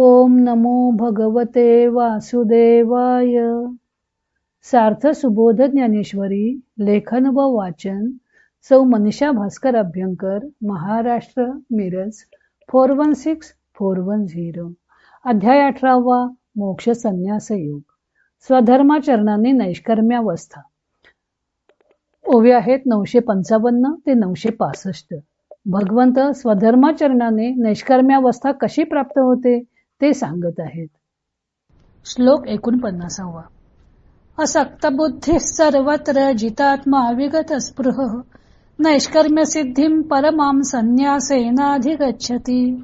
ओम नमो भगवते वासुदेवाय. सार्थ सुबोध ज्ञानेश्वरी लेखन व वाचन सौ Manisha Bhaskar Abhyankar Maharashtra Miraj four one six four one zero. अध्याय अठरावा मोक्ष संन्यास योग. स्वधर्माचरणाने नैष्कर्म्यावस्था ओवे आहेत नऊशे पंचावन्न ते नऊशे पासष्ट. भगवंत स्वधर्माचरणाने नैष्कर्म्यावस्था कशी प्राप्त होते? ते सांगत आहेत. श्लोक एकोणपन्नासावा. असक्त बुद्धी सर्वत्र जितात्मा विगत स्पृह. नैष्कर्म्य सिद्धिम परमाम संन्यासेनाधिगच्छती.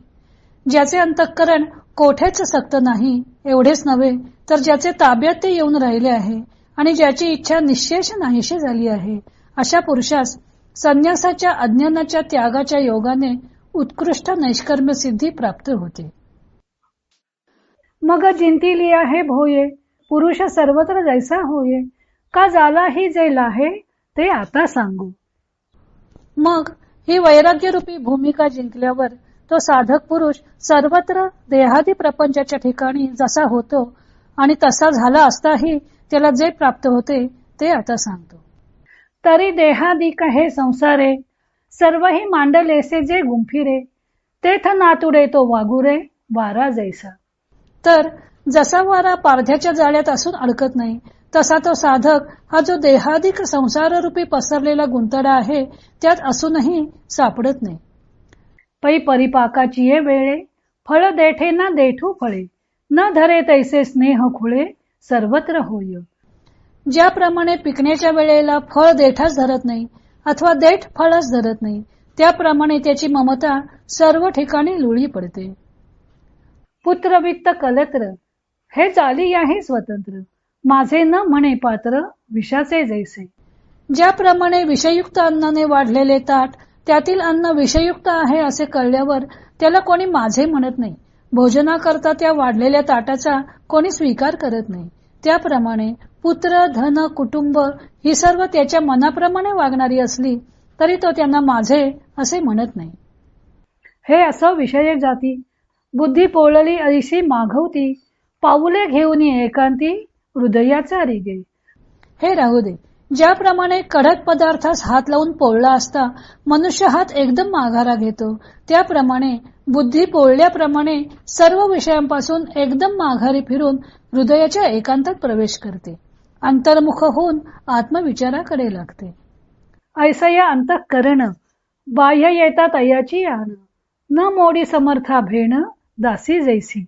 ज्याचे अंतःकरण कोठेच सक्त नाही एवढेच नव्हे तर ज्याचे ताब्यात ते येऊन राहिले आहे आणि ज्याची इच्छा निशेष नाहीशी झाली आहे अशा पुरुषास संन्यासाच्या अज्ञानाच्या त्यागाच्या योगाने उत्कृष्ट नैष्कर्म्य सिद्धी प्राप्त होते. मग जिंती आहे भोये पुरुष सर्वत्र जैसा होये. का झाला ही जे लाहे ते आता सांगू. मग ही वैराग्य रूपी भूमिका जिंकल्यावर तो साधक पुरुष सर्वत्र देहादी प्रपंचाच्या ठिकाणी जसा होतो आणि तसा झाला असताही त्याला जे प्राप्त होते ते आता सांगतो. तरी देहादिक हे संसारे सर्वही मांडलेसे जे गुंफिरे तेथ नातुडे तो वागुरे वारा जैसा. तर जसा वारा पारध्याच्या जाळ्यात असून अडकत नाही तसा तो साधक हा जो देहाधिक संसाररूपी पसरलेला गुंतडा आहे त्यात असूनही सापडत नाही. पै परिपाकाची ये वेळे फळ देठे ना देठू फळे न धरे तैसे स्नेह खुळे सर्वत्र होय. ज्याप्रमाणे पिकण्याच्या वेळेला फळ देठाच धरत नाही अथवा देठ फळच धरत नाही त्याप्रमाणे त्याची ममता सर्व ठिकाणी लुळी पडते. पुत्र वित्त कलत्र हे चाली आहे स्वतंत्र. माझे न म्हणे पात्र विषाचे जैसे. ज्याप्रमाणे विषयुक्त अन्नाने वाढलेले ताट त्यातील अन्न विषयुक्त आहे असे कळल्यावर त्याला कोणी माझे म्हणत नाही. भोजनाकरता त्या वाढलेल्या ताटाचा कोणी स्वीकार करत नाही. त्याप्रमाणे पुत्र धन कुटुंब ही सर्व त्याच्या मनाप्रमाणे वागणारी असली तरी तो त्यांना माझे असे म्हणत नाही. हे असं विषय जाती. बुद्धी पोळली ऐशी माघवती पाऊले घेऊन एकांती हृदयाचा रिगे. हे राहू दे. ज्याप्रमाणे कडक पदार्थास हात लावून पोळला असता मनुष्य हात एकदम माघारा घेतो. त्याप्रमाणे बुद्धी पोळल्याप्रमाणे सर्व विषयांपासून एकदम माघारी फिरून हृदयाच्या एकांतात प्रवेश करते. अंतर्मुख होऊन आत्मविचाराकडे लागते. ऐसया अंतःकरण. बाह्य येतात अयाची आण न मोडी समर्था भेण दासी जैसी।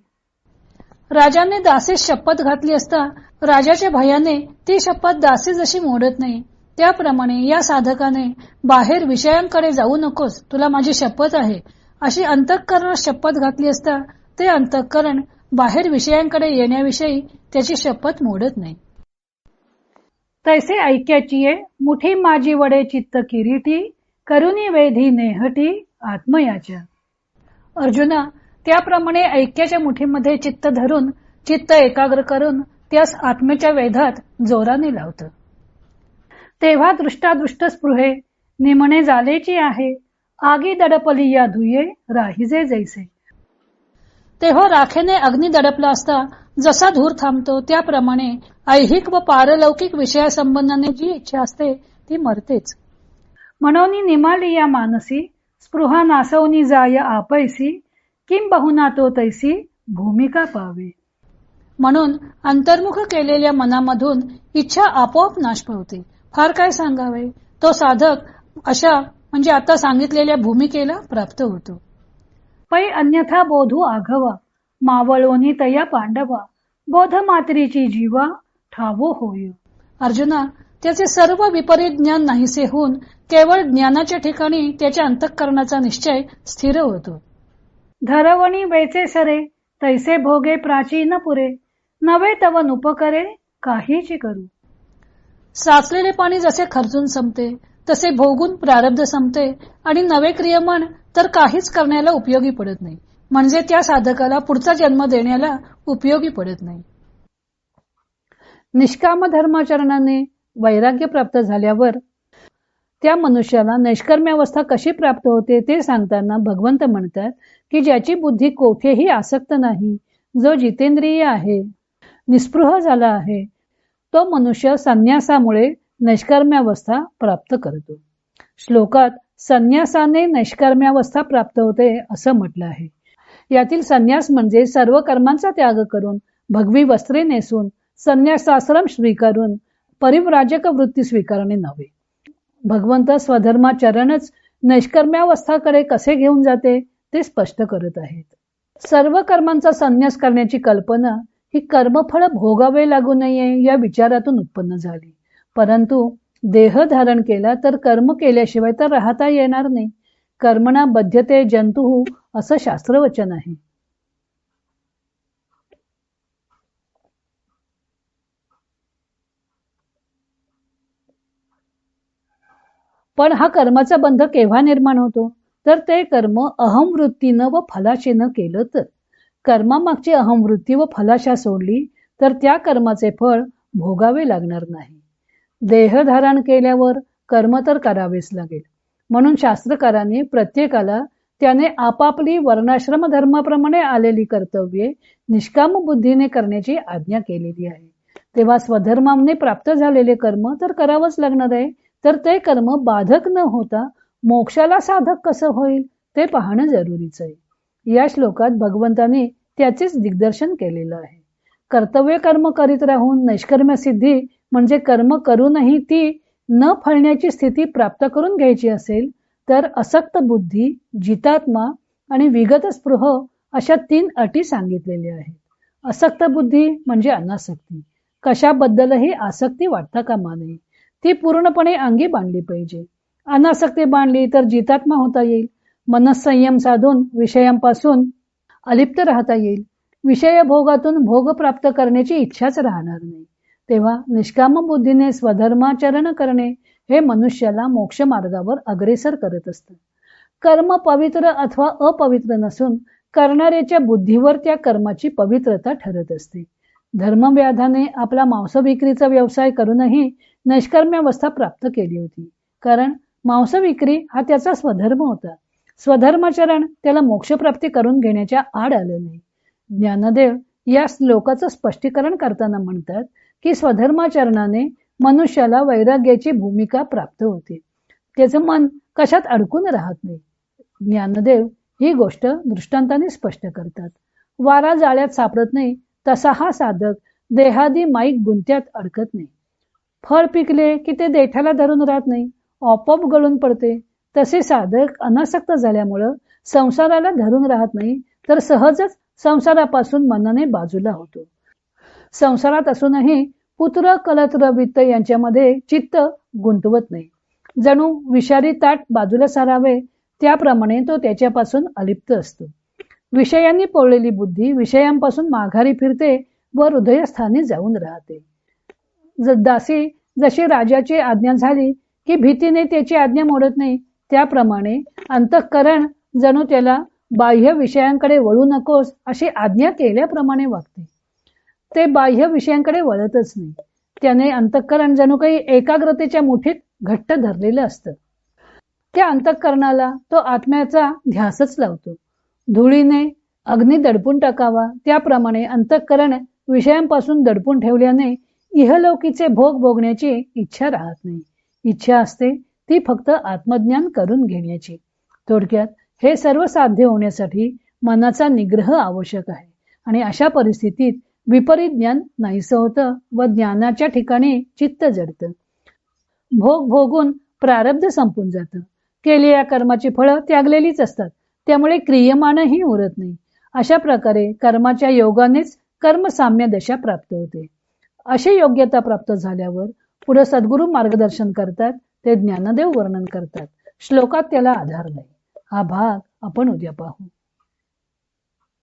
राजाने दासीस शपथ घातली असता राजाच्या भयाने ती शपथ दासी जशी मोडत नाही. त्याप्रमाणे या साधकाने बाहेर विषयांकडे जाऊ नकोस तुला माझी शपथ आहे. अशी अंतःकरण शपथ घातली असता ते अंतःकरण बाहेर विषयांकडे येण्याविषयी त्याची शपथ मोडत नाही. तैसे ऐक्याची मुठी माझी वडे चित्त किरीटी करुणी वेधी नेहटी आत्मयाच्या. अर्जुना त्याप्रमाणे ऐक्याच्या मुठीमध्ये चित्त धरून चित्त एकाग्र करून त्यास आत्म्याच्या वेधात जोराने लावत. तेव्हा दृष्टादृष्ट स्पृहे निमणे झालेची आहे आगी दडपली या धुये राहिजे जैसे. तेव्हा राखेने अग्नी दडपला असता जसा धूर थांबतो त्याप्रमाणे ऐहिक व पारलौकिक विषयासंबंधाने जी इच्छा असते ती मरतेच. म्हणून निमाली या मानसी स्पृहा नासवनी जाय आपैसी किंबहुना तो तैसी भूमिका पावे? म्हणून अंतर्मुख केलेल्या मनामधून इच्छा आपोआप नाश पावते फार काय सांगावे? तो साधक अशा म्हणजे आता सांगितलेल्या भूमिकेला प्राप्त होतो. पै अन्यथा बोधू आघवा मावळोनी तया पांडवा बोध मात्रीची जीवा ठावो होय. अर्जुना त्याचे सर्व विपरीत ज्ञान नाहीसे होऊन केवळ ज्ञानाच्या ठिकाणी त्याच्या अंतःकरणाचा निश्चय स्थिर होतो. धरवणी वेचे सरे तैसे भोगे प्राचीन पुरे. नवे तव नुपकरे काहीच करू. साचलेले पाणी जसे खर्चून संपते तसे भोगून प्रारब्ध संपते आणि नवे क्रियमन तर काहीच करण्याला उपयोगी पडत नाही. म्हणजे त्या साधकाला पुढचा जन्म देण्याला उपयोगी पडत नाही. निष्काम धर्माचरणाने वैराग्य प्राप्त झाल्यावर त्या मनुष्याला नैष्कर्म्यावस्था कशी प्राप्त होते ते सांगताना भगवंत म्हणतात की ज्याची बुद्धी कोठेही आसक्त नाही जो जितेंद्रिय आहे निस्पृह झाला आहे तो मनुष्य संन्यासामुळे नैष्कर्म्यावस्था प्राप्त करतो. श्लोकात संन्यासाने नैष्कर्म्यावस्था प्राप्त होते असं म्हटलं आहे. यातील संन्यास म्हणजे सर्व कर्मांचा त्याग करून भगवी वस्त्रे नेसून संन्यासाश्रम स्वीकारून परिव्राजक वृत्ती स्वीकारणे नव्हे. भगवंत स्वधर्माचरणच नैष्कर्म्यावस्थाकडे कसे घेऊन जाते ते स्पष्ट करत आहेत. सर्व कर्मांचा संन्यास करण्याची कल्पना ही कर्मफळ भोगावे लागू नये या विचारातून उत्पन्न झाली. परंतु देह धारण केला तर कर्म केल्याशिवाय तर राहता येणार नाही. कर्मणा बध्यते जंतू असं शास्त्रवचन आहे. पण हा कर्माचा बंध केव्हा निर्माण होतो? तर ते कर्म अहमवृत्तीनं व फलाशेनं केलं तर. कर्मामागची अहमवृत्ती व फलाशा सोडली तर त्या कर्माचे फळ भोगावे लागणार नाही. देह धारण केल्यावर कर्म तर करावेच लागेल. म्हणून शास्त्रकारांनी प्रत्येकाला त्याने आपापली वर्णाश्रम धर्माप्रमाणे आलेली कर्तव्ये निष्काम बुद्धीने करण्याची आज्ञा केलेली आहे. तेव्हा स्वधर्माने प्राप्त झालेले कर्म तर करावंच लागणार आहे. तर ते कर्म बाधक न होता मोक्षाला साधक कसं होईल ते पाहणं जरुरीच आहे. या श्लोकात भगवंताने त्याचेच दिग्दर्शन केलेलं आहे. कर्तव्य कर्म करीत राहून नैष्कर्म्य सिद्धी म्हणजे कर्म करूनही ती न फळण्याची स्थिती प्राप्त करून घ्यायची असेल तर असक्त बुद्धी जितात्मा आणि विगत स्पृह अशा तीन अटी सांगितलेल्या आहेत. असक्त बुद्धी म्हणजे अनासक्ती. कशाबद्दलही आसक्ती वाटता कामा नये. ती पूर्णपणे अंगी बांधली पाहिजे. अनासक्ती बांधली तर जितात्मा होता येईल. मनसंयम साधून विषयांपासून अलिप्त राहता येईल. विषय भोगातून भोग प्राप्त करण्याची इच्छाच राहणार नाही. तेव्हा निष्काम बुद्धीने स्वधर्माचरण करणे हे मनुष्याला मोक्ष मार्गावर अग्रेसर करत असत. कर्म पवित्र अथवा अपवित्र नसून करणाऱ्याच्या बुद्धीवर त्या कर्माची पवित्रता ठरत असते. धर्मव्याधाने आपला मांस विक्रीचा व्यवसाय करूनही नैष्कर्म्यावस्था प्राप्त केली होती. कारण मांस विक्री हा त्याचा स्वधर्म होता. स्वधर्मचरण त्याला मोक्षप्राप्ती करून घेण्याच्या आड आलं नाही. ज्ञानदेव या श्लोकाचं स्पष्टीकरण करताना म्हणतात की स्वधर्माचरणाने मनुष्याला वैराग्याची भूमिका प्राप्त होते. त्याचं मन कशात अडकून राहत नाही? ज्ञानदेव ही गोष्ट दृष्टांताने स्पष्ट करतात. वारा जाळ्यात सापडत नाही तसा हा साधक देहादी माईक गुंत्यात अडकत नाही. फळ पिकले की ते देठाला धरून राहत नाही. ऑपॉप गळून पडते. तसे साधक अनासक्त झाल्यामुळं संसाराला धरून राहत नाही तर सहजच संसारापासून मनाने बाजूला होतो. संसारात असूनही पुत्र कलत्र वित्त यांच्यामध्ये चित्त गुंतवत नाही. जणू विषारी ताट बाजूला सारावे त्याप्रमाणे तो त्याच्यापासून अलिप्त असतो. विषयांनी पोळलेली बुद्धी विषयांपासून माघारी फिरते व हृदयस्थानी जाऊन राहते. दासी जशी राजाची आज्ञा झाली की भीतीने त्याची आज्ञा मोडत नाही त्याप्रमाणे अंतःकरण जणू त्याला बाह्य विषयांकडे वळू नकोस अशी आज्ञा केल्याप्रमाणे वागते. ते बाह्य विषयांकडे वळतच नाही. त्याने अंतःकरण जणू काही एकाग्रतेच्या मुठीत घट्ट धरलेलं असतं. त्या अंतःकरणाला तो आत्म्याचा ध्यासच लावतो. धुळीने अग्नी दडपून टाकावा. त्याप्रमाणे अंतःकरण विषयांपासून दडपून ठेवल्याने इहलौकीचे भोग भोगण्याची इच्छा राहत नाही. इच्छा असते ती फक्त आत्मज्ञान करून घेण्याची. थोडक्यात हे सर्व साध्य होण्यासाठी मनाचा निग्रह आवश्यक आहे आणि अशा परिस्थितीत विपरीत ज्ञान नाहीसं होतं व ज्ञानाच्या ठिकाणी चित्त जडतं. भोग भोगून प्रारब्ध संपून जातं. केलेल्या कर्माची फळं त्यागलेलीच असतात. त्यामुळे क्रियमानही उरत नाही. अशा प्रकारे कर्माच्या योगानेच कर्मसाम्य दशा प्राप्त होते. अशी योग्यता प्राप्त झाल्यावर पुढे सद्गुरू मार्गदर्शन करतात ते ज्ञानदेव वर्णन करतात. श्लोकात त्याला आधार नाही. हा भाग आपण उद्या पाहू.